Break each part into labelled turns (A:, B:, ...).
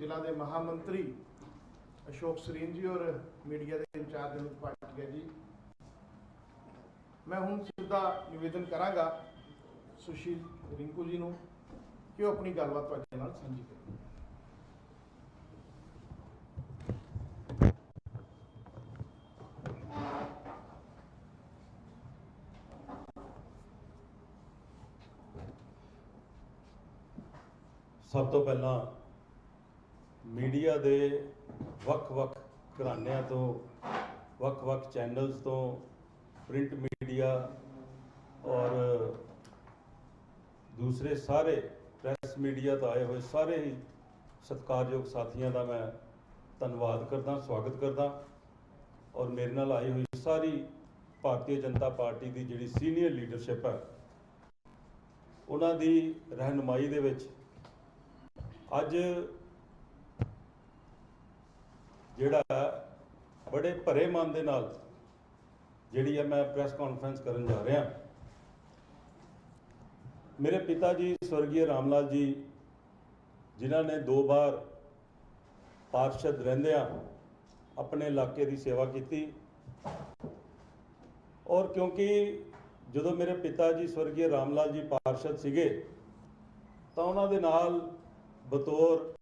A: ਜ਼ਿਲ੍ਹਾ ਦੇ ਮਹਾਮੰਤਰੀ ਅਸ਼ੋਕ ਸਰੀਨ ਜੀ ਔਰ ਮੀਡੀਆ ਦੇ ਇੰਚਾਰਜ ਅਨੁਪ ਪਾਟਿਆ ਜੀ। ਮੈਂ ਹੁਣ ਸਿੱਧਾ ਨਿਵੇਦਨ ਕਰਾਂਗਾ ਸੁਸ਼ੀਲ ਰਿੰਕੂ ਜੀ ਨੂੰ ਕਿ ਉਹ ਆਪਣੀ ਗੱਲਬਾਤ ਤੁਹਾਡੇ ਨਾਲ ਸਾਂਝੀ ਕਰਨ
B: ਸਭ ਤੋਂ ਪਹਿਲਾਂ ਮੀਡੀਆ ਦੇ ਵੱਖ-ਵੱਖ ਘਰਾਣਿਆਂ ਤੋਂ ਵੱਖ-ਵੱਖ ਚੈਨਲਸ ਤੋਂ, ਪ੍ਰਿੰਟ ਮੀਡੀਆ ਔਰ ਦੂਸਰੇ ਸਾਰੇ ਪ੍ਰੈਸ ਮੀਡੀਆ ਤੋਂ ਆਏ ਹੋਏ ਸਾਰੇ ਹੀ ਸਤਿਕਾਰਯੋਗ ਸਾਥੀਆਂ ਦਾ ਮੈਂ ਧੰਨਵਾਦ ਕਰਦਾ, ਸਵਾਗਤ ਕਰਦਾ ਔਰ ਮੇਰੇ ਨਾਲ ਆਈ ਹੋਈ ਸਾਰੀ ਭਾਰਤੀ ਜਨਤਾ ਪਾਰਟੀ ਦੀ ਜਿਹੜੀ ਸੀਨੀਅਰ ਲੀਡਰਸ਼ਿਪ ਹੈ, ਉਹਨਾਂ ਦੀ ਰਹਿਨੁਮਾਈ ਦੇ ਵਿੱਚ ਅੱਜ ਜਿਹੜਾ ਬੜੇ ਭਰੇ ਮਨ ਦੇ ਨਾਲ ਜਿਹੜੀ ਹੈ ਮੈਂ ਪ੍ਰੈਸ ਕਾਨਫਰੰਸ ਕਰਨ ਜਾ ਰਿਹਾ। ਮੇਰੇ ਪਿਤਾ ਜੀ ਸਵਰਗੀ ਰਾਮਲਾਲ ਜੀ, ਜਿਨ੍ਹਾਂ ਨੇ ਦੋ ਵਾਰ ਪਾਰਸ਼ਦ ਰਹਿੰਦਿਆਂ ਆਪਣੇ ਇਲਾਕੇ ਦੀ ਸੇਵਾ ਕੀਤੀ ਔਰ ਕਿਉਂਕਿ ਜਦੋਂ ਮੇਰੇ ਪਿਤਾ ਜੀ ਸਵਰਗੀ ਰਾਮਲਾਲ ਜੀ ਪਾਰਸ਼ਦ ਸੀਗੇ ਤਾਂ ਉਹਨਾਂ ਦੇ ਨਾਲ ਬਤੌਰ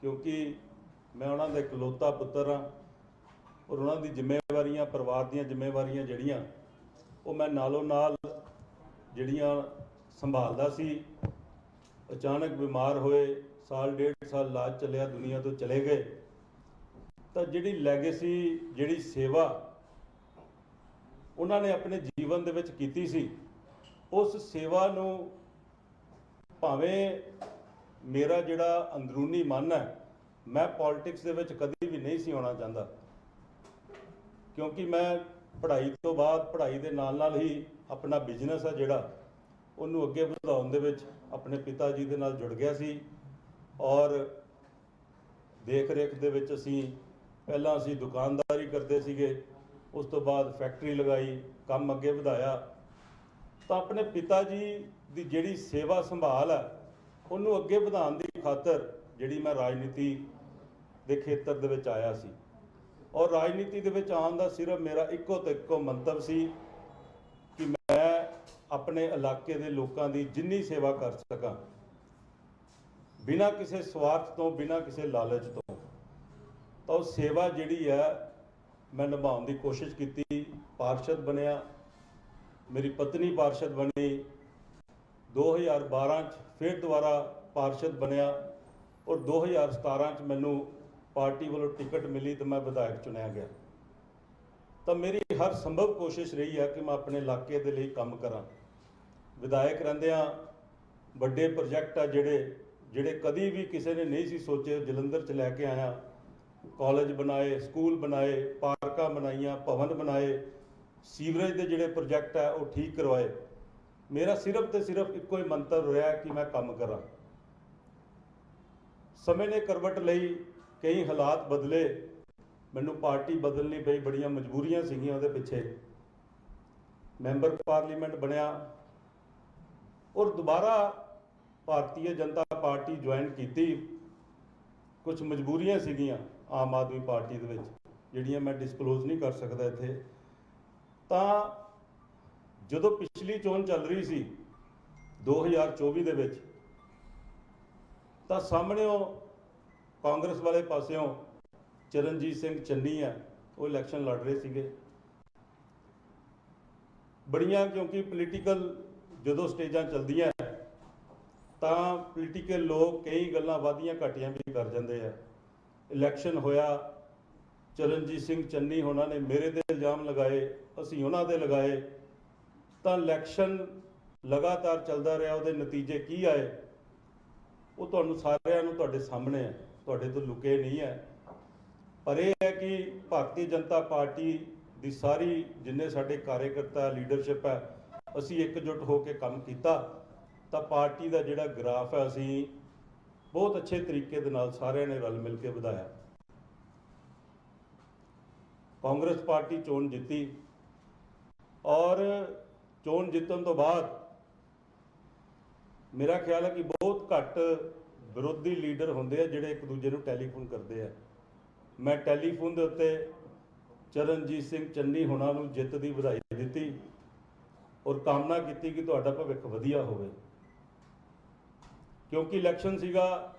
B: ਕਿਉਂਕਿ ਮੈਂ ਉਹਨਾਂ ਦਾ ਇਕਲੌਤਾ ਪੁੱਤਰ ਹਾਂ ਔਰ ਉਹਨਾਂ ਦੀ ਜ਼ਿੰਮੇਵਾਰੀਆਂ, ਪਰਿਵਾਰ ਦੀਆਂ ਜ਼ਿੰਮੇਵਾਰੀਆਂ ਜਿਹੜੀਆਂ, ਉਹ ਮੈਂ ਨਾਲੋਂ ਨਾਲ ਜਿਹੜੀਆਂ ਸੰਭਾਲਦਾ ਸੀ, ਅਚਾਨਕ ਬਿਮਾਰ ਹੋਏ, ਸਾਲ ਡੇਢ ਸਾਲ ਇਲਾਜ ਚੱਲਿਆ, ਦੁਨੀਆ ਤੋਂ ਚਲੇ ਗਏ, ਤਾਂ ਜਿਹੜੀ ਲੈਗੇਸੀ ਜਿਹੜੀ ਸੇਵਾ ਉਹਨਾਂ ਨੇ ਆਪਣੇ ਜੀਵਨ ਦੇ ਵਿੱਚ ਕੀਤੀ ਸੀ, ਉਸ ਸੇਵਾ ਨੂੰ ਭਾਵੇਂ ਮੇਰਾ ਜਿਹੜਾ ਅੰਦਰੂਨੀ ਮਨ ਹੈ ਮੈਂ ਪੋਲਿਟਿਕਸ ਦੇ ਵਿੱਚ ਕਦੀ ਵੀ ਨਹੀਂ ਸੀ ਆਉਣਾ ਚਾਹੁੰਦਾ। ਕਿਉਂਕਿ ਮੈਂ ਪੜ੍ਹਾਈ ਤੋਂ ਬਾਅਦ ਪੜ੍ਹਾਈ ਦੇ ਨਾਲ ਨਾਲ ਹੀ ਆਪਣਾ ਬਿਜ਼ਨਸ ਹੈ ਜਿਹੜਾ, ਉਹਨੂੰ ਅੱਗੇ ਵਧਾਉਣ ਦੇ ਵਿੱਚ ਆਪਣੇ ਪਿਤਾ ਜੀ ਦੇ ਨਾਲ ਜੁੜ ਗਿਆ ਸੀ। ਔਰ ਦੇਖ ਰੇਖ ਦੇ ਵਿੱਚ ਅਸੀਂ ਪਹਿਲਾਂ ਅਸੀਂ ਦੁਕਾਨਦਾਰੀ ਕਰਦੇ ਸੀਗੇ, ਉਸ ਤੋਂ ਬਾਅਦ ਫੈਕਟਰੀ ਲਗਾਈ, ਕੰਮ ਅੱਗੇ ਵਧਾਇਆ। ਤਾਂ ਆਪਣੇ ਪਿਤਾ ਜੀ ਦੀ ਜਿਹੜੀ ਸੇਵਾ ਸੰਭਾਲ ਹੈ ਉਹਨੂੰ ਅੱਗੇ ਵਧਾਉਣ ਦੀ ਖਾਤਰ ਜਿਹੜੀ ਮੈਂ ਰਾਜਨੀਤੀ ਦੇ ਖੇਤਰ ਦੇ ਵਿੱਚ ਆਇਆ ਸੀ। ਔਰ ਰਾਜਨੀਤੀ ਦੇ ਵਿੱਚ ਆਉਣ ਦਾ ਸਿਰਫ ਮੇਰਾ ਇੱਕੋ ਤੇ ਇੱਕੋ ਮੰਤਵ ਸੀ ਕਿ ਮੈਂ ਆਪਣੇ ਇਲਾਕੇ ਦੇ ਲੋਕਾਂ ਦੀ ਜਿੰਨੀ ਸੇਵਾ ਕਰ ਸਕਾਂ, ਬਿਨਾਂ ਕਿਸੇ ਸਵਾਰਥ ਤੋਂ, ਬਿਨਾਂ ਕਿਸੇ ਲਾਲਚ ਤੋਂ, ਤਾਂ ਉਹ ਸੇਵਾ ਜਿਹੜੀ ਹੈ ਮੈਂ ਨਿਭਾਉਣ ਦੀ ਕੋਸ਼ਿਸ਼ ਕੀਤੀ। ਪਾਰਸ਼ਦ ਬਣਿਆ, ਮੇਰੀ ਪਤਨੀ ਪਾਰਸ਼ਦ ਬਣੀ। 2012 ਚ ਫਿਰ ਦੁਬਾਰਾ ਪਾਰਸ਼ਦ ਬਣਿਆ ਔਰ 2017 ਚ ਮੈਨੂੰ ਪਾਰਟੀ ਵੱਲੋਂ ਟਿਕਟ ਮਿਲੀ ਤਾਂ ਮੈਂ ਵਿਧਾਇਕ ਚੁਣਿਆ ਗਿਆ। ਤਾਂ ਮੇਰੀ ਹਰ ਸੰਭਵ ਕੋਸ਼ਿਸ਼ ਰਹੀ ਹੈ ਕਿ ਮੈਂ ਆਪਣੇ ਇਲਾਕੇ ਦੇ ਲਈ ਕੰਮ ਕਰਾਂ। ਵਿਧਾਇਕ ਰਹਿੰਦਿਆਂ ਵੱਡੇ ਪ੍ਰੋਜੈਕਟ ਆ ਜਿਹੜੇ ਜਿਹੜੇ ਕਦੀ ਵੀ ਕਿਸੇ ਨੇ ਨਹੀਂ ਸੀ ਸੋਚੇ। ਜਲੰਧਰ ਚ ਲੈ ਕੇ ਆਇਆ। ਕਾਲਜ ਬਣਾਏ, ਸਕੂਲ ਬਣਾਏ, ਪਾਰਕਾਂ ਬਣਾਈਆਂ, ਭਵਨ ਬਣਾਏ, ਸੀਵਰੇਜ ਦੇ ਜਿਹੜੇ ਪ੍ਰੋਜੈਕਟ ਆ ਉਹ ਠੀਕ ਕਰਵਾਏ। ਮੇਰਾ ਸਿਰਫ ਤੇ ਸਿਰਫ ਇੱਕੋ ਹੀ ਮੰਤਰ ਰਿਹਾ ਕਿ ਮੈਂ ਕੰਮ ਕਰਾਂ। ਸਮੇਂ ਨੇ ਕਰਵਟ ਲਈ ਕਈ ਹਾਲਾਤ ਬਦਲੇ। ਮੈਨੂੰ ਪਾਰਟੀ ਬਦਲਣੀ ਪਈ, ਬੜੀਆਂ ਮਜਬੂਰੀਆਂ ਸੀਗੀਆਂ ਉਹਦੇ ਪਿੱਛੇ। ਮੈਂਬਰ ਪਾਰਲੀਮੈਂਟ ਬਣਿਆ ਔਰ ਦੁਬਾਰਾ ਭਾਰਤੀ ਜਨਤਾ ਪਾਰਟੀ ਜੁਆਇਨ ਕੀਤੀ। ਕੁਝ ਮਜਬੂਰੀਆਂ ਸੀਗੀਆਂ ਆਮ ਆਦਮੀ ਪਾਰਟੀ ਦੇ ਵਿੱਚ, ਜਿਹੜੀਆਂ ਮੈਂ ਡਿਸਕਲੋਜ਼ ਨਹੀਂ ਕਰ ਸਕਦਾ ਇੱਥੇ। ਤਾਂ ਜਦੋਂ ਪਿਛਲੀ ਚੋਣ ਚੱਲ ਰਹੀ ਸੀ 2024 ਦੇ ਵਿੱਚ, ਤਾਂ ਸਾਹਮਣੇ ਉਹ ਕਾਂਗਰਸ ਵਾਲੇ ਪਾਸਿਓਂ ਚਰਨਜੀਤ ਸਿੰਘ ਚੰਨੀ ਆ, ਉਹ ਇਲੈਕਸ਼ਨ ਲੜ ਰਹੇ ਸੀਗੇ। ਬੜੀਆਂ ਕਿਉਂਕਿ ਪੋਲੀਟੀਕਲ ਜਦੋਂ ਸਟੇਜਾਂ ਚੱਲਦੀਆਂ, ਤਾਂ ਪੋਲੀਟੀਕਲ ਲੋਕ ਕਈ ਗੱਲਾਂ ਵਾਧੀਆਂ ਘਾਟੀਆਂ ਵੀ ਕਰ ਜਾਂਦੇ ਆ। ਇਲੈਕਸ਼ਨ ਹੋਇਆ, ਚਰਨਜੀਤ ਸਿੰਘ ਚੰਨੀ ਉਹਨਾਂ ਨੇ ਮੇਰੇ ਤੇ ਇਲਜ਼ਾਮ ਲਗਾਏ, ਅਸੀਂ ਉਹਨਾਂ ਤੇ ਲਗਾਏ, ਤਾਂ ਇਲੈਕਸ਼ਨ ਲਗਾਤਾਰ ਚੱਲਦਾ ਰਿਹਾ, ਉਹਦੇ ਨਤੀਜੇ ਕੀ ਆਏ? ਉਹ ਤੁਹਾਨੂੰ ਸਾਰਿਆਂ ਨੂੰ ਤੁਹਾਡੇ ਸਾਹਮਣੇ ਹੈ ਤੁਹਾਡੇ ਤੋਂ ਲੁਕੇ ਨਹੀਂ ਹੈ। ਪਰ ਇਹ ਹੈ ਕਿ ਭਾਰਤੀ ਜਨਤਾ ਪਾਰਟੀ ਦੀ ਸਾਰੀ ਜਿੰਨੇ ਸਾਡੇ ਕਾਰਜਕਰਤਾ ਲੀਡਰਸ਼ਿਪ ਹੈ, ਅਸੀਂ ਇਕਜੁੱਟ ਹੋ ਕੇ ਕੰਮ ਕੀਤਾ। ਤਾਂ ਪਾਰਟੀ ਦਾ ਜਿਹੜਾ ਗ੍ਰਾਫ ਹੈ, ਅਸੀਂ ਬਹੁਤ ਅੱਛੇ ਤਰੀਕੇ ਦੇ ਨਾਲ ਸਾਰਿਆਂ ਨੇ ਰਲ ਮਿਲ ਕੇ ਵਧਾਇਆ। ਕਾਂਗਰਸ ਪਾਰਟੀ ਚੋਣ ਜਿੱਤੀ ਔਰ ਚੋਣ ਜਿੱਤਣ ਤੋਂ ਬਾਅਦ ਮੇਰਾ ਖਿਆਲ ਹੈ ਕਿ ਬਹੁਤ ਘੱਟ ਵਿਰੋਧੀ ਲੀਡਰ ਹੁੰਦੇ ਆ ਜਿਹੜੇ ਇੱਕ ਦੂਜੇ ਨੂੰ ਟੈਲੀਫੋਨ ਕਰਦੇ ਆ। ਮੈਂ ਟੈਲੀਫੋਨ ਦੇ ਉੱਤੇ ਚਰਨਜੀਤ ਸਿੰਘ ਚੰਨੀ ਹੋਣਾ ਨੂੰ ਜਿੱਤ ਦੀ ਵਧਾਈ ਦਿੱਤੀ ਔਰ ਕਾਮਨਾ ਕੀਤੀ ਕਿ ਤੁਹਾਡਾ ਭਵਿੱਖ ਵਧੀਆ ਹੋਵੇ। ਕਿਉਂਕਿ ਇਲੈਕਸ਼ਨ ਸੀਗਾ,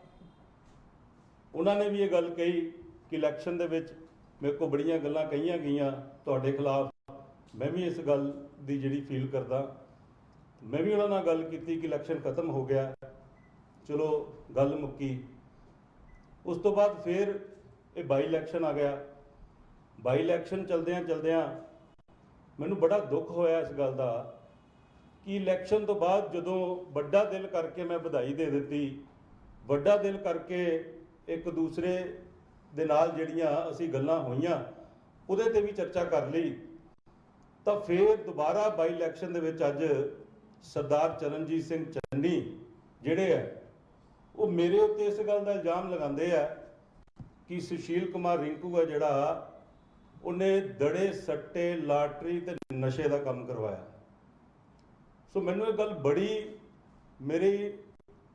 B: ਉਹਨਾਂ ਨੇ ਵੀ ਇਹ ਗੱਲ ਕਹੀ ਕਿ ਇਲੈਕਸ਼ਨ ਦੇ ਵਿੱਚ ਮੇਰੇ ਕੋਲ ਬੜੀਆਂ ਗੱਲਾਂ ਕਹੀਆਂ ਗਈਆਂ ਤੁਹਾਡੇ ਖਿਲਾਫ। ਮੈਂ ਵੀ ਇਸ ਗੱਲ ਦੀ ਜਿਹੜੀ ਫੀਲ ਕਰਦਾ। ਮੈਂ ਵੀ ਉਹਨਾਂ ਨਾਲ ਗੱਲ ਕੀਤੀ ਕਿ ਇਲੈਕਸ਼ਨ ਖਤਮ ਹੋ ਗਿਆ। ਚਲੋ ਗੱਲ ਮੁੱਕੀ। ਉਸ ਤੋਂ ਬਾਅਦ ਫਿਰ ਇਹ ਬਾਈ ਇਲੈਕਸ਼ਨ ਆ ਗਿਆ। ਬਾਈ ਇਲੈਕਸ਼ਨ ਚਲਦਿਆਂ ਚਲਦਿਆਂ ਮੈਨੂੰ ਬੜਾ ਦੁੱਖ ਹੋਇਆ ਇਸ ਗੱਲ ਦਾ ਕਿ ਇਲੈਕਸ਼ਨ ਤੋਂ ਬਾਅਦ ਜਦੋਂ ਵੱਡਾ ਦਿਲ ਕਰਕੇ ਮੈਂ ਵਧਾਈ ਦੇ ਦਿੱਤੀ, ਵੱਡਾ ਦਿਲ ਕਰਕੇ ਇੱਕ ਦੂਸਰੇ ਦੇ ਨਾਲ ਜਿਹੜੀਆਂ ਅਸੀਂ ਗੱਲਾਂ ਹੋਈਆਂ, ਉਹਦੇ ਤੇ ਵੀ ਚਰਚਾ ਕਰ ਲਈ, ਤਾਂ ਫਿਰ ਦੁਬਾਰਾ ਬਾਈ ਇਲੈਕਸ਼ਨ ਦੇ ਵਿੱਚ ਅੱਜ ਸਰਦਾਰ ਚਰਨਜੀਤ ਸਿੰਘ ਚੰਨੀ ਜਿਹੜੇ ਹੈ ਉਹ ਮੇਰੇ ਉੱਤੇ ਇਸ ਗੱਲ ਦਾ ਇਲਜ਼ਾਮ ਲਗਾਉਂਦੇ ਆ ਕਿ ਸੁਸ਼ੀਲ ਕੁਮਾਰ ਰਿੰਕੂ ਆ ਜਿਹੜਾ, ਉਹਨੇ ਦੜੇ, ਸੱਟੇ, ਲਾਟਰੀ ਤੇ ਨਸ਼ੇ ਦਾ ਕੰਮ ਕਰਵਾਇਆ। ਸੋ ਮੈਨੂੰ ਇਹ ਗੱਲ ਬੜੀ ਮੇਰੀ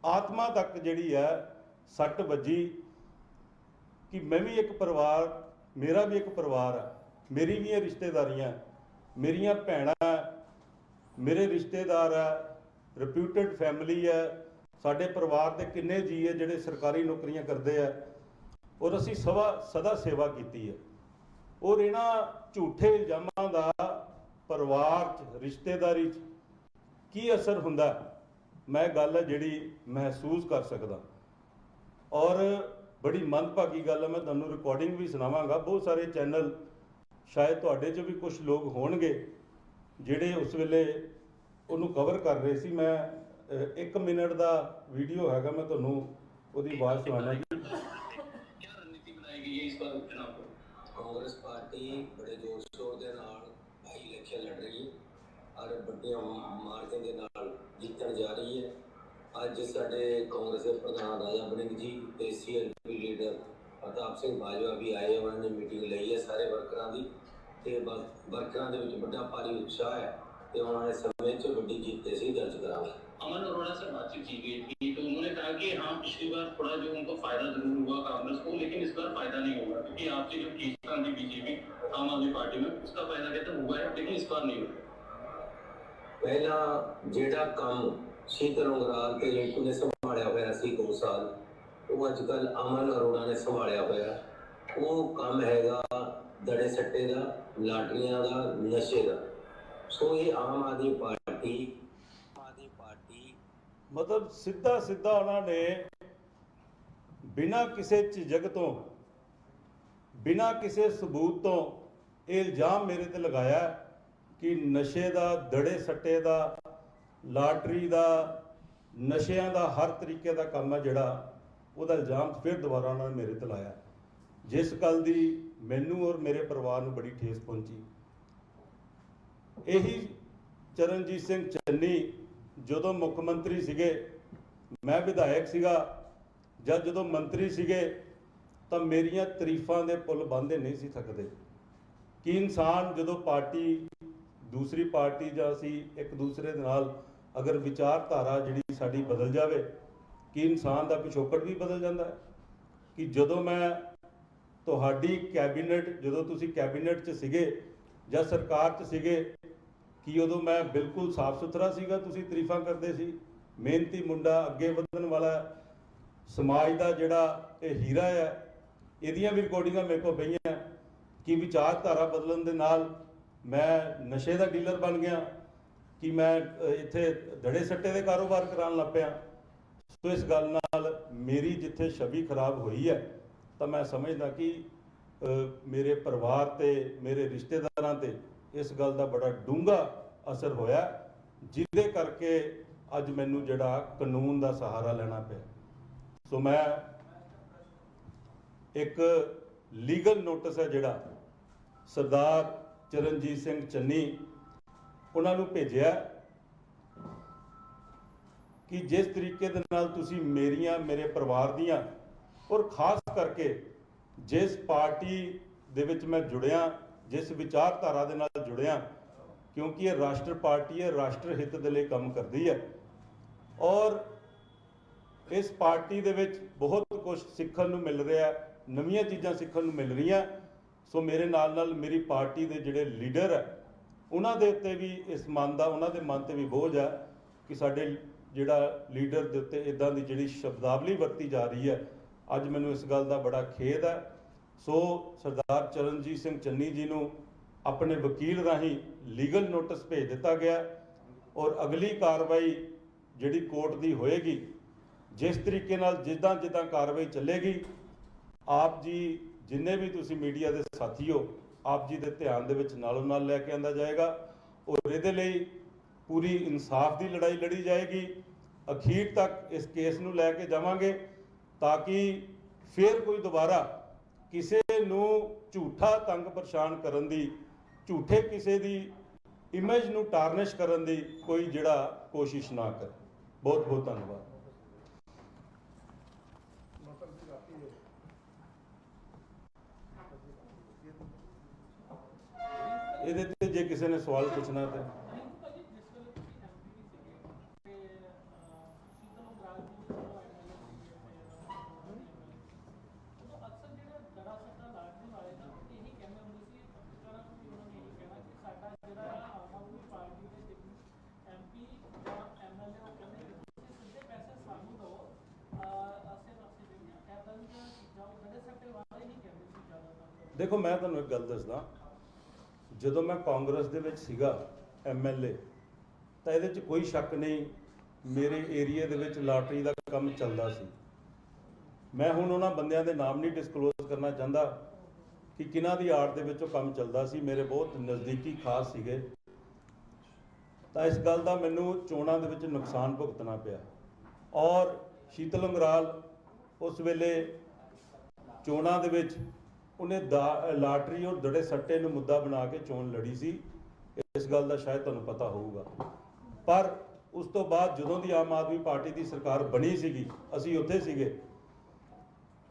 B: ਆਤਮਾ ਤੱਕ ਜਿਹੜੀ ਹੈ ਸੱਟ ਵੱਜੀ ਕਿ ਮੈਂ ਵੀ ਇੱਕ ਪਰਿਵਾਰ, ਮੇਰਾ ਵੀ ਇੱਕ ਪਰਿਵਾਰ ਹੈ ਮੇਰੀ ਵੀ ਇਹ ਰਿਸ਼ਤੇਦਾਰੀਆਂ, ਮੇਰੀਆਂ ਭੈਣਾਂ, ਮੇਰੇ ਰਿਸ਼ਤੇਦਾਰ ਹੈ ਰਿਪਿਊਟਡ ਫੈਮਿਲੀ ਹੈ ਸਾਡੇ ਪਰਿਵਾਰ ਦੇ ਕਿੰਨੇ ਜੀ ਹੈ ਜਿਹੜੇ ਸਰਕਾਰੀ ਨੌਕਰੀਆਂ ਕਰਦੇ ਆ, ਔਰ ਅਸੀਂ ਸਵਾ ਸਦਾ ਸੇਵਾ ਕੀਤੀ ਹੈ। ਔਰ ਇਹਨਾਂ ਝੂਠੇ ਇਲਜ਼ਾਮਾਂ ਦਾ ਪਰਿਵਾਰ 'ਚ, ਰਿਸ਼ਤੇਦਾਰੀ 'ਚ ਕੀ ਅਸਰ ਹੁੰਦਾ ਮੈਂ ਗੱਲ ਹੈ ਜਿਹੜੀ ਮਹਿਸੂਸ ਕਰ ਸਕਦਾ। ਔਰ ਬੜੀ ਮੰਦਭਾਗੀ ਗੱਲ ਹੈ, ਮੈਂ ਤੁਹਾਨੂੰ ਰਿਕਾਰਡਿੰਗ ਵੀ ਸੁਣਾਵਾਂਗਾ। ਬਹੁਤ ਸਾਰੇ ਚੈਨਲ ਸ਼ਾਇਦ ਤੁਹਾਡੇ 'ਚ ਵੀ ਕੁਝ ਲੋਕ ਹੋਣਗੇ ਜਿਹੜੇ ਉਸ ਵੇਲੇ ਉਹਨੂੰ ਕਵਰ ਕਰ ਰਹੇ ਸੀ। ਮੈਂ ਇੱਕ ਮਿੰਟ ਦਾ ਵੀਡੀਓ ਹੈਗਾ ਮੈਂ ਤੁਹਾਨੂੰ ਉਹਦੀ ਆਵਾਜ਼
C: ਸੁਣਾਣਾ ਕੀ ਇਸ ਵਾਰ
D: ਕਾਂਗਰਸ ਪਾਰਟੀ ਬੜੇ ਜ਼ੋਰ ਦੇ ਨਾਲ ਭਾਈ ਇਲੈਕਸ਼ਨ ਲੜ ਰਹੀ ਹੈ ਔਰ ਵੱਡੇ ਮਾਰਕੀਟ ਦੇ ਨਾਲ ਜਿੱਤਣ ਜਾ ਰਹੀ ਹੈ। ਅੱਜ ਸਾਡੇ ਕਾਂਗਰਸ ਦੇ ਪ੍ਰਧਾਨ ਰਾਜਾ ਬੜਿੰਗ ਜੀ ਤੇ ਸੀਐਲਪੀ ਲੀਡਰ ਪ੍ਰਤਾਪ ਸਿੰਘ ਬਾਜਵਾ ਵੀ ਆਏ ਉਹਨਾਂ ਨੇ ਮੀਟਿੰਗ ਲਈ ਹੈ ਸਾਰੇ ਵਰਕਰਾਂ ਦੀ। ਤੇ ਵਰਕਰਾਂ ਦੇ ਵਿੱਚ ਵੱਡਾ ਭਾਰੀ ਉਤਸ਼ਾਹ ਹੈ ਤੇ ਉਹਨਾਂ ਨੇ ਸਮੇਂ 'ਚ ਵੱਡੀ ਜਿੱਤ ਤੇ ਸੀ ਦਰਜ ਕਰਾਵਾਂਗੇ
C: अमन अरोड़ा से बातचीत की गई थी तो उन्होंने कहा कि हाँ पिछली बार थोड़ा जो उनको फायदा जरूर हुआ कांग्रेस को लेकिन इस बार फायदा नहीं होगा क्योंकि आपसे जो खींचतान थी बीजेपी आम आदमी पार्टी में उसका फायदा कहते हुआ है लेकिन इस बार नहीं हुआ
D: ਪਹਿਲਾਂ ਜਿਹੜਾ ਕੰਮ ਸ਼ੀਤਲ ਉਂਗਰਾਲ ਤੇ ਰਿੰਕੂ ਨੇ ਸੰਭਾਲਿਆ ਹੋਇਆ ਸੀ 2 ਸਾਲ ਉਹ ਅੱਜ ਕੱਲ ਅਮਨ ਅਰੋੜਾ ਨੇ ਸੰਭਾਲਿਆ ਹੋਇਆ ਉਹ ਕੰਮ ਹੈਗਾ ਦੜੇ ਸੱਟੇ ਦਾ ਲਾਟਰੀਆਂ ਦਾ ਨਸ਼ੇ ਦਾ ਸੋ ਇਹ ਆਮ ਆਦਮੀ ਪਾਰਟੀ ਆਦਮੀ ਪਾਰਟੀ
B: ਮਤਲਬ ਸਿੱਧਾ ਸਿੱਧਾ ਉਹਨਾਂ ਨੇ ਬਿਨਾਂ ਕਿਸੇ ਝਿਜਕ ਤੋਂ, ਬਿਨਾਂ ਕਿਸੇ ਸਬੂਤ ਤੋਂ ਇਹ ਇਲਜ਼ਾਮ ਮੇਰੇ ਤੇ ਲਗਾਇਆ ਕਿ ਨਸ਼ੇ ਦਾ, ਦੜੇ ਸੱਟੇ ਦਾ, ਲਾਟਰੀ ਦਾ, ਨਸ਼ਿਆਂ ਦਾ ਹਰ ਤਰੀਕੇ ਦਾ ਕੰਮ ਹੈ ਜਿਹੜਾ ਉਹਦਾ ਇਲਜ਼ਾਮ ਫਿਰ ਦੁਬਾਰਾ ਉਹਨਾਂ ਨੇ ਮੇਰੇ ਤੇ ਲਾਇਆ। ਜਿਸ ਗੱਲ ਦੀ ਮੈਨੂੰ ਔਰ ਮੇਰੇ ਪਰਿਵਾਰ ਨੂੰ ਬੜੀ ਠੇਸ ਪਹੁੰਚੀ। ਇਹੀ ਚਰਨਜੀਤ ਸਿੰਘ ਚੰਨੀ ਜਦੋਂ ਮੁੱਖ ਮੰਤਰੀ ਸੀਗੇ, ਮੈਂ ਵਿਧਾਇਕ ਸੀਗਾ ਜਾਂ ਜਦੋਂ ਮੰਤਰੀ ਸੀਗੇ, ਤਾਂ ਮੇਰੀਆਂ ਤਾਰੀਫਾਂ ਦੇ ਪੁੱਲ ਬੰਦੇ ਨਹੀਂ ਸੀ ਥੱਕਦੇ। ਕਿ ਇਨਸਾਨ ਜਦੋਂ ਪਾਰਟੀ, ਦੂਸਰੀ ਪਾਰਟੀ ਜਾਂ ਅਸੀਂ ਇੱਕ ਦੂਸਰੇ ਦੇ ਨਾਲ ਅਗਰ ਵਿਚਾਰਧਾਰਾ ਜਿਹੜੀ ਸਾਡੀ ਬਦਲ ਜਾਵੇ, ਕਿ ਇਨਸਾਨ ਦਾ ਪਿਛੋਕੜ ਵੀ ਬਦਲ ਜਾਂਦਾ ਹੈ? ਕਿ ਜਦੋਂ ਮੈਂ ਤੁਹਾਡੀ ਕੈਬਨਿਟ, ਜਦੋਂ ਤੁਸੀਂ ਕੈਬਨਿਟ 'ਚ ਸੀਗੇ ਜਾਂ ਸਰਕਾਰ 'ਚ ਸੀਗੇ ਕਿ ਉਦੋਂ ਮੈਂ ਬਿਲਕੁਲ ਸਾਫ਼ ਸੁਥਰਾ ਸੀਗਾ, ਤੁਸੀਂ ਤਾਰੀਫਾਂ ਕਰਦੇ ਸੀ। ਮਿਹਨਤੀ ਮੁੰਡਾ, ਅੱਗੇ ਵਧਣ ਵਾਲਾ, ਸਮਾਜ ਦਾ ਜਿਹੜਾ ਇਹ ਹੀਰਾ ਹੈ, ਇਹਦੀਆਂ ਵੀ ਰਿਕਾਰਡਿੰਗਾਂ ਮੇਰੇ ਕੋਲ ਪਈਆਂ। ਕਿ ਵਿਚਾਰਧਾਰਾ ਬਦਲਣ ਦੇ ਨਾਲ ਮੈਂ ਨਸ਼ੇ ਦਾ ਡੀਲਰ ਬਣ ਗਿਆ, ਕਿ ਮੈਂ ਇੱਥੇ ਦੜੇ ਸੱਟੇ ਦੇ ਕਾਰੋਬਾਰ ਕਰਾਉਣ ਲੱਗ ਪਿਆ। ਸੋ ਇਸ ਗੱਲ ਨਾਲ ਮੇਰੀ ਜਿੱਥੇ ਛਵੀ ਖਰਾਬ ਹੋਈ ਹੈ, ਤਾਂ ਮੈਂ ਸਮਝਦਾ ਕਿ ਮੇਰੇ ਪਰਿਵਾਰ ਤੇ, ਮੇਰੇ ਰਿਸ਼ਤੇਦਾਰਾਂ ਤੇ ਇਸ ਗੱਲ ਦਾ ਬੜਾ ਡੂੰਘਾ ਅਸਰ ਹੋਇਆ, ਜਿਹਦੇ ਕਰਕੇ ਅੱਜ ਮੈਨੂੰ ਜਿਹੜਾ ਕਾਨੂੰਨ ਦਾ ਸਹਾਰਾ ਲੈਣਾ ਪਿਆ। ਸੋ ਮੈਂ ਇੱਕ ਲੀਗਲ ਨੋਟਿਸ ਹੈ ਜਿਹੜਾ ਸਰਦਾਰ ਚਰਨਜੀਤ ਸਿੰਘ ਚੰਨੀ ਉਹਨਾਂ ਨੂੰ ਭੇਜਿਆ ਕਿ ਜਿਸ ਤਰੀਕੇ ਦੇ ਨਾਲ ਤੁਸੀਂ ਮੇਰੀਆਂ, ਮੇਰੇ ਪਰਿਵਾਰ ਦੀਆਂ ਔਰ ਖਾਸ ਕਰਕੇ ਜਿਸ ਪਾਰਟੀ ਦੇ ਵਿੱਚ ਮੈਂ ਜੁੜਿਆ ਜਿਸ ਵਿਚਾਰਧਾਰਾ ਦੇ ਨਾਲ ਜੁੜਿਆ, ਕਿਉਂਕਿ ਇਹ ਰਾਸ਼ਟਰ ਪਾਰਟੀ ਹੈ, ਰਾਸ਼ਟਰ ਹਿੱਤ ਦੇ ਲਈ ਕੰਮ ਕਰਦੀ ਹੈ। ਔਰ ਇਸ ਪਾਰਟੀ ਦੇ ਵਿੱਚ ਬਹੁਤ ਕੁਝ ਸਿੱਖਣ ਨੂੰ ਮਿਲ ਰਿਹਾ, ਨਵੀਆਂ ਚੀਜ਼ਾਂ ਸਿੱਖਣ ਨੂੰ ਮਿਲ ਰਹੀਆਂ। ਸੋ ਮੇਰੇ ਨਾਲ ਨਾਲ ਮੇਰੀ ਪਾਰਟੀ ਦੇ ਜਿਹੜੇ ਲੀਡਰ ਹੈ, ਉਹਨਾਂ ਦੇ ਉੱਤੇ ਵੀ ਇਸ ਮਨ ਦਾ, ਉਹਨਾਂ ਦੇ ਮਨ ਤੇ ਵੀ ਬੋਝ ਹੈ ਕਿ ਸਾਡੇ ਜਿਹੜਾ ਲੀਡਰ ਦੇ ਉੱਤੇ ਇਦਾਂ ਦੀ ਜਿਹੜੀ ਸ਼ਬਦਾਵਲੀ ਵਰਤੀ ਜਾ ਰਹੀ ਹੈ। ਅੱਜ ਮੈਨੂੰ ਇਸ ਗੱਲ ਦਾ ਬੜਾ ਖੇਦ ਹੈ ਸੋ ਸਰਦਾਰ ਚਰਨਜੀਤ ਸਿੰਘ ਚੰਨੀ ਜੀ ਨੂੰ ਆਪਣੇ ਵਕੀਲ ਰਾਹੀਂ ਲੀਗਲ ਨੋਟਿਸ ਭੇਜ ਦਿੱਤਾ ਗਿਆ ਔਰ ਅਗਲੀ ਕਾਰਵਾਈ ਜਿਹੜੀ ਕੋਰਟ ਦੀ ਹੋਏਗੀ, ਜਿਸ ਤਰੀਕੇ ਨਾਲ ਜਿੱਦਾਂ ਜਿੱਦਾਂ ਕਾਰਵਾਈ ਚੱਲੇਗੀ, ਆਪ ਜੀ ਜਿੰਨੇ ਵੀ ਤੁਸੀਂ ਮੀਡੀਆ ਦੇ ਸਾਥੀ ਹੋ ਆਪ ਜੀ ਦੇ ਧਿਆਨ ਦੇ ਵਿੱਚ ਨਾਲੋਂ ਨਾਲ ਲੈ ਕੇ ਆਂਦਾ ਜਾਏਗਾ ਔਰ ਇਹਦੇ ਲਈ ਪੂਰੀ ਇਨਸਾਫ ਦੀ ਲੜਾਈ ਲੜੀ ਜਾਏਗੀ। ਅਖੀਰ ਤੱਕ ਇਸ ਕੇਸ ਨੂੰ ਲੈ ਕੇ ਜਾਵਾਂਗੇ ਤਾਂ ਕਿ ਫਿਰ ਕੋਈ ਦੁਬਾਰਾ ਕਿਸੇ ਨੂੰ ਝੂਠਾ ਤੰਗ ਪਰੇਸ਼ਾਨ ਕਰਨ ਦੀ, ਝੂਠੇ ਕਿਸੇ ਦੀ ਇਮੇਜ ਨੂੰ ਟਾਰਨਿਸ਼ ਕਰਨ ਦੀ ਕੋਈ ਜਿਹੜਾ ਕੋਸ਼ਿਸ਼ ਨਾ ਕਰੇ। ਬਹੁਤ ਬਹੁਤ ਧੰਨਵਾਦ। ਇਹਦੇ ਤੇ ਜੇ ਕਿਸੇ ਨੇ ਸਵਾਲ ਪੁੱਛਣਾ ਤਾਂ ਦੇਖੋ, ਮੈਂ ਤੁਹਾਨੂੰ ਇੱਕ ਗੱਲ ਦੱਸਦਾ। ਜਦੋਂ ਮੈਂ ਕਾਂਗਰਸ ਦੇ ਵਿੱਚ ਸੀਗਾ ਐਮਐਲਏ ਤਾਂ ਇਹਦੇ 'ਚ ਕੋਈ ਸ਼ੱਕ ਨਹੀਂ, ਮੇਰੇ ਏਰੀਆ ਦੇ ਵਿੱਚ ਲਾਟਰੀ ਦਾ ਕੰਮ ਚੱਲਦਾ ਸੀ। ਮੈਂ ਹੁਣ ਉਹਨਾਂ ਬੰਦਿਆਂ ਦੇ ਨਾਮ ਨਹੀਂ ਡਿਸਕਲੋਜ਼ ਕਰਨਾ ਚਾਹੁੰਦਾ ਕਿ ਕਿਹਨਾਂ ਦੀ ਆੜ ਦੇ ਵਿੱਚ ਉਹ ਕੰਮ ਚੱਲਦਾ ਸੀ। ਮੇਰੇ ਬਹੁਤ ਨਜ਼ਦੀਕੀ ਖਾਸ ਸੀਗੇ। ਤਾਂ ਇਸ ਗੱਲ ਦਾ ਮੈਨੂੰ ਚੋਣਾਂ ਦੇ ਵਿੱਚ ਨੁਕਸਾਨ ਭੁਗਤਣਾ ਪਿਆ। ਔਰ ਸ਼ੀਤਲ ਅੰਗਰਾਲ ਉਸ ਵੇਲੇ ਚੋਣਾਂ ਦੇ ਵਿੱਚ ਉਹਨੇ ਦਾ- ਲਾਟਰੀ ਔਰ ਦੜੇ ਸੱਟੇ ਨੂੰ ਮੁੱਦਾ ਬਣਾ ਕੇ ਚੋਣ ਲੜੀ ਸੀ। ਇਸ ਗੱਲ ਦਾ ਸ਼ਾਇਦ ਤੁਹਾਨੂੰ ਪਤਾ ਹੋਊਗਾ। ਪਰ ਉਸ ਤੋਂ ਬਾਅਦ ਜਦੋਂ ਦੀ ਆਮ ਆਦਮੀ ਪਾਰਟੀ ਦੀ ਸਰਕਾਰ ਬਣੀ ਸੀਗੀ, ਅਸੀਂ ਉੱਥੇ ਸੀਗੇ।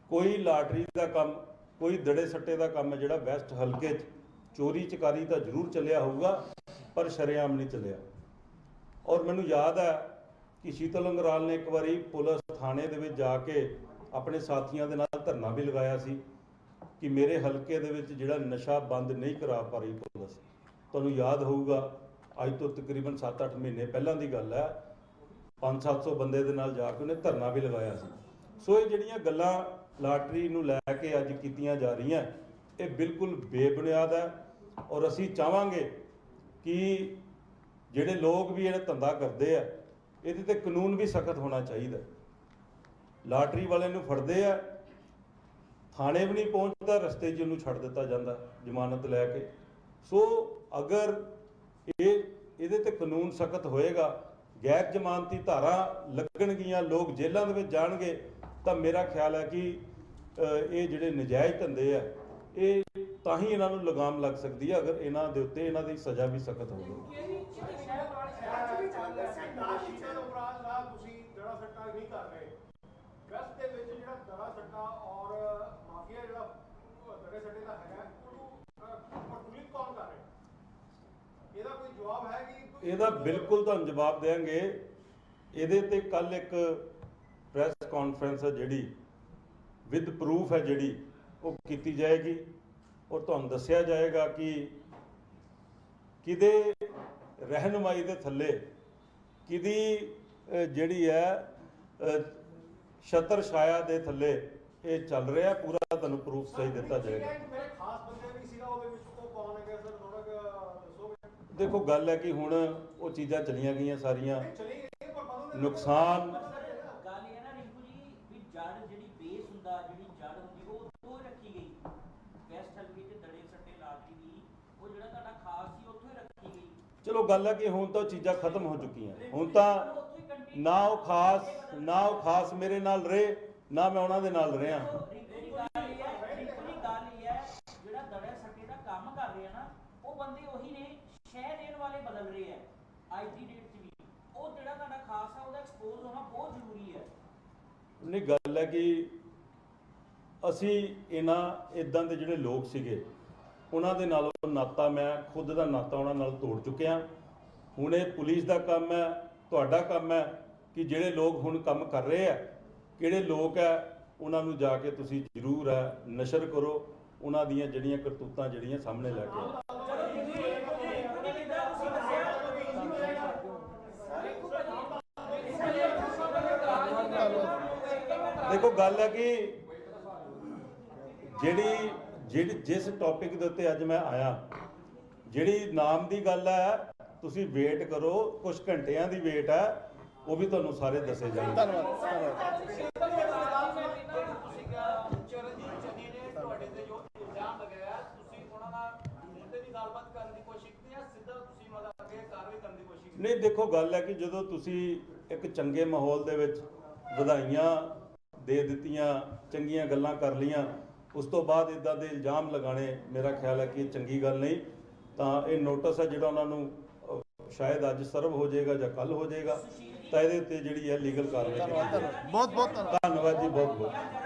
B: ਕੋਈ ਲਾਟਰੀ ਦਾ ਕੰਮ, ਕੋਈ ਦੜੇ ਸੱਟੇ ਦਾ ਕੰਮ ਹੈ ਜਿਹੜਾ ਵੈਸਟ ਹਲਕੇ 'ਚ, ਚੋਰੀ ਚਕਾਰੀ ਤਾਂ ਜ਼ਰੂਰ ਚੱਲਿਆ ਹੋਊਗਾ, ਪਰ ਸ਼ਰੇਆਮ ਨਹੀਂ ਚੱਲਿਆ। ਔਰ ਮੈਨੂੰ ਯਾਦ ਹੈ ਕਿ ਸ਼ੀਤਲ ਅੰਗਰਾਲ ਨੇ ਇੱਕ ਵਾਰੀ ਪੁਲਿਸ ਥਾਣੇ ਦੇ ਵਿੱਚ ਜਾ ਕੇ ਆਪਣੇ ਸਾਥੀਆਂ ਦੇ ਨਾਲ ਧਰਨਾ ਵੀ ਲਗਾਇਆ ਸੀ। ਕਿ ਮੇਰੇ ਹਲਕੇ ਦੇ ਵਿੱਚ ਜਿਹੜਾ ਨਸ਼ਾ ਬੰਦ ਨਹੀਂ ਕਰਾ ਪਾ ਰਹੀ ਪੁਲਿਸ, ਤੁਹਾਨੂੰ ਯਾਦ ਹੋਊਗਾ, ਅੱਜ ਤੋਂ ਤਕਰੀਬਨ 7-8 ਮਹੀਨੇ ਪਹਿਲਾਂ ਦੀ ਗੱਲ ਹੈ 5-700 ਬੰਦੇ ਦੇ ਨਾਲ ਜਾ ਕੇ ਉਹਨੇ ਧਰਨਾ ਵੀ ਲਗਾਇਆ ਸੀ। ਸੋ ਇਹ ਜਿਹੜੀਆਂ ਗੱਲਾਂ ਲਾਟਰੀ ਨੂੰ ਲੈ ਕੇ ਅੱਜ ਕੀਤੀਆਂ ਜਾ ਰਹੀਆਂ, ਇਹ ਬਿਲਕੁਲ ਬੇਬੁਨਿਆਦ ਹੈ ਔਰ ਅਸੀਂ ਚਾਹਾਂਗੇ ਕਿ ਜਿਹੜੇ ਲੋਕ ਵੀ ਇਹ ਧੰਦਾ ਕਰਦੇ ਆ, ਇਹਦੇ ਤੇ ਕਾਨੂੰਨ ਵੀ ਸਖਤ ਹੋਣਾ ਚਾਹੀਦਾ। ਲਾਟਰੀ ਵਾਲੇ ਨੂੰ ਫੜਦੇ ਆ ਥਾਣੇ ਵੀ ਨਹੀਂ ਪਹੁੰਚਦਾ, ਰਸਤੇ 'ਚ ਉਹਨੂੰ ਛੱਡ ਦਿੱਤਾ ਜਾਂਦਾ ਜ਼ਮਾਨਤ ਲੈ ਕੇ। ਸੋ ਅਗਰ ਇਹ, ਇਹਦੇ ਤੇ ਕਾਨੂੰਨ ਸਖਤ ਹੋਏਗਾ, ਗੈਰ ਜ਼ਮਾਨਤੀ ਧਾਰਾ ਲੱਗਣਗੀਆਂ, ਲੋਕ ਜੇਲ੍ਹਾਂ ਦੇ ਵਿੱਚ ਜਾਣਗੇ, ਤਾਂ ਮੇਰਾ ਖਿਆਲ ਹੈ ਕਿ ਇਹ ਜਿਹੜੇ ਨਜਾਇਜ਼ ਧੰਦੇ ਆ, ਇਹ ਤਾਂ ਹੀ ਇਹਨਾਂ ਨੂੰ ਲਗਾਮ ਲੱਗ ਸਕਦੀ ਹੈ ਅਗਰ ਇਹਨਾਂ ਦੇ ਉੱਤੇ ਇਹਨਾਂ ਦੀ ਸਜ਼ਾ ਵੀ ਸਖਤ ਹੋਵੇ
A: ਨਾ ਸ਼ੀਤਲ ਉਪਰਾਜ ਦਾ ਤੁਸੀਂ ਦੜਾ ਸੱਟਾ ਨਹੀਂ ਕਰ ਰਹੇ ਵੈਸਟ ਦੇ ਵਿੱਚ ਜਿਹੜਾ ਦੜਾ ਸੱਟਾ ਔਰ ਮਾਫੀਆ ਜਿਹੜਾ ਉਹ ਦੜੇ ਸੱਟੇ ਦਾ ਹੈਗਾ ਉਹਨੂੰ ਕੰਟਰੋਲ ਕੌਣ ਕਰ ਰਿਹਾ ਇਹਦਾ ਕੋਈ ਜਵਾਬ ਹੈ ਕਿ ਕੋਈ-
B: ਇਹਦਾ ਬਿਲਕੁਲ ਤੁਹਾਨੂੰ ਜਵਾਬ ਦੇਵਾਂਗੇ। ਇਹਦੇ ਤੇ ਕੱਲ ਇੱਕ ਪ੍ਰੈਸ ਕਾਨਫਰੰਸ ਹੈ ਜਿਹੜੀ ਵਿਦ ਪ੍ਰੂਫ ਹੈ ਜਿਹੜੀ ਉਹ ਕੀਤੀ ਜਾਏਗੀ। ਔਰ ਤੁਹਾਨੂੰ ਦੱਸਿਆ ਜਾਏਗਾ ਕਿ ਕਿਹਦੇ ਰਹਿਨਮਾਈ ਦੇ ਥੱਲੇ ਕਿਹਦੀ ਜਿਹੜੀ ਹੈ ਅਹ, ਛਤਰ ਛਾਇਆ ਦੇ ਥੱਲੇ ਇਹ ਚੱਲ ਰਿਹਾ ਪੂਰਾ ਤੁਹਾਨੂੰ ਪ੍ਰੂਫ ਸਹੀ ਦਿੱਤਾ ਜਾਏਗਾ
A: ਇੱਕ ਮੇਰੇ ਖਾਸ ਬੰਦੇ ਵੀ ਸੀਗਾ ਉਹਦੇ ਵਿੱਚ ਉਹ ਕੌਣ ਹੈਗਾ ਸਰ ਥੋੜਾ ਦੱਸੋਗੇ
B: ਦੇਖੋ ਗੱਲ ਹੈ ਕਿ ਹੁਣ ਉਹ ਚੀਜ਼ਾਂ ਚਲੀਆਂ ਗਈਆਂ ਸਾਰੀਆਂ। ਨੁਕਸਾਨ
E: ਗੱਲ ਇਹ ਹੈ ਨਾ ਰਿੰਕੂ ਜੀ ਵੀ ਜੜ ਜਿਹੜੀ ਬੇਸ ਹੁੰਦਾ ਜਿਹੜੀ ਜੜ ਹੁੰਦੀ ਉਹ ਉੱਥੋਂ ਹੀ ਰੱਖੀ ਗਈ। ਵੈਸਟ ਹਲਕੇ ਚ ਦੜੇ ਸੱਟੇ ਲਾਟਰੀ ਦੀ ਉਹ ਜਿਹੜਾ ਤੁਹਾਡਾ ਖਾਸ ਸੀ ਉੱਥੋਂ ਹੀ ਰੱਖੀ ਗਈ।
B: ਚਲੋ ਗੱਲ ਹੈ ਕਿ ਹੁਣ ਤਾਂ ਉਹ ਚੀਜ਼ਾਂ ਖਤਮ ਹੋ ਚੁੱਕੀਆਂ। ਹੁਣ ਤਾਂ ਨਾ ਉਹ ਖਾਸ ਨਾ ਉਹ ਖਾਸ ਮੇਰੇ ਨਾਲ ਰਹੇ ਨਾ ਮੈਂ ਉਹਨਾਂ ਦੇ ਨਾਲ ਰਿਹਾ
E: ਰਿੰਕੂ ਦੀ ਗੱਲ ਇਹ ਹੈ ਰਿੰਕੂ ਦੀ ਗੱਲ ਇਹ ਹੈ ਜਿਹੜਾ ਦੜੇ ਸੱਟੇ ਦਾ ਕੰਮ ਕਰ ਰਿਹਾ ਨਾ ਉਹ ਬੰਦੇ ਉਹੀ ਨੇ ਸ਼ਹਿ ਦੇਣ ਵਾਲੇ ਬਦਲ ਰਹੇ ਆ ਅੱਜ ਦੀ ਡੇਟ 'ਚ ਵੀ ਉਹ ਜਿਹੜਾ ਤੁਹਾਡਾ ਖਾਸ ਆ ਉਹਦਾ ਐਕਸਪੋਜ਼ ਹੋਣਾ ਬਹੁਤ ਜ਼ਰੂਰੀ ਹੈ
B: ਨਹੀਂ, ਗੱਲ ਹੈ ਕਿ ਅਸੀਂ ਇਹਨਾਂ ਇਦਾਂ ਦੇ ਜਿਹੜੇ ਲੋਕ ਸੀਗੇ, ਉਹਨਾਂ ਦੇ ਨਾਲ ਨਾਤਾ ਮੈਂ, ਖੁਦ ਦਾ ਨਾਤਾ ਉਹਨਾਂ ਨਾਲ ਤੋੜ ਚੁੱਕਿਆ। ਹੁਣ ਇਹ ਪੁਲਿਸ ਦਾ ਕੰਮ ਹੈ, ਤੁਹਾਡਾ ਕੰਮ ਹੈ ਕਿ ਜਿਹੜੇ ਲੋਕ ਹੁਣ ਕੰਮ ਕਰ ਰਹੇ ਆ, ਕਿਹੜੇ ਲੋਕ ਹੈ, ਉਹਨਾਂ ਨੂੰ ਜਾ ਕੇ ਤੁਸੀਂ ਜ਼ਰੂਰ ਹੈ ਨਸ਼ਰ ਕਰੋ, ਉਹਨਾਂ ਦੀਆਂ ਜਿਹੜੀਆਂ ਕਰਤੂਤਾਂ ਜਿਹੜੀਆਂ ਸਾਹਮਣੇ ਲੈ ਕੇ ਆਓ
E: ਚਲੋ ਤੁਸੀਂ ਉਹਨੇ ਜਿੱਦਾਂ ਤੁਸੀਂ ਦੱਸਿਆ
B: ਦੇਖੋ ਗੱਲ ਹੈ ਕਿ ਜਿਹੜੀ ਜਿਹੜੀ ਜਿਸ ਟੌਪਿਕ ਦੇ ਉੱਤੇ ਅੱਜ ਮੈਂ ਆਇਆ ਜਿਹੜੀ ਨਾਮ ਦੀ ਗੱਲ ਹੈ ਤੁਸੀਂ ਵੇਟ ਕਰੋ ਕੁਝ ਘੰਟਿਆਂ ਦੀ ਵੇਟ ਹੈ ਉਹ ਵੀ ਤੁਹਾਨੂੰ ਸਾਰੇ ਦੱਸੇ ਜਾਣਗੇ।
F: ਧੰਨਵਾਦ ਧੰਨਵਾਦ।
A: ਤੁਸੀਂ ਕਿਹਾ ਚਰਨਜੀਤ ਚੰਨੀ ਨੇ ਤੁਹਾਡੇ ਤੇ ਜੋ ਇਲਜ਼ਾਮ ਲਗਾਇਆ ਤੁਸੀਂ ਉਹਨਾਂ ਨਾਲ ਮੁੱਦੇ ਦੀ ਗੱਲਬਾਤ ਕਰਨ ਦੀ ਕੋਸ਼ਿਸ਼ ਕੀਤੀ ਜਾਂ ਸਿੱਧਾ ਤੁਸੀਂ ਮਤਲਬ ਅੱਗੇ ਕਾਰਵਾਈ ਕਰਨ ਦੀ ਕੋਸ਼ਿਸ਼ ਕੀਤੀ
B: ਨਹੀਂ ਦੇਖੋ ਗੱਲ ਹੈ ਕਿ ਜਦੋਂ ਤੁਸੀਂ ਇੱਕ ਚੰਗੇ ਮਾਹੌਲ ਦੇ ਵਿੱਚ ਵਧਾਈਆਂ ਦੇ ਦਿੱਤੀਆਂ ਚੰਗੀਆਂ ਗੱਲਾਂ ਕਰ ਲੀਆਂ ਉਸ ਤੋਂ ਬਾਅਦ ਇਦਾਂ ਦੇ ਇਲਜ਼ਾਮ ਲਗਾਣੇ ਮੇਰਾ ਖਿਆਲ ਹੈ ਕਿ ਇਹ ਚੰਗੀ ਗੱਲ ਨਹੀਂ। ਤਾਂ ਇਹ ਨੋਟਿਸ ਹੈ ਜਿਹੜਾ ਉਹਨਾਂ ਨੂੰ ਸ਼ਾਇਦ ਅੱਜ ਸਰਵ ਹੋ ਜਾਏਗਾ ਜਾਂ ਕੱਲ ਹੋ ਜਾਏਗਾ। ਤਾਂ ਇਹਦੇ ਉੱਤੇ ਜਿਹੜੀ ਹੈ ਲੀਗਲ ਕਾਰਵਾਈ
F: ਬਹੁਤ ਬਹੁਤ
B: ਧੰਨਵਾਦ ਜੀ ਬਹੁਤ ਬਹੁਤ।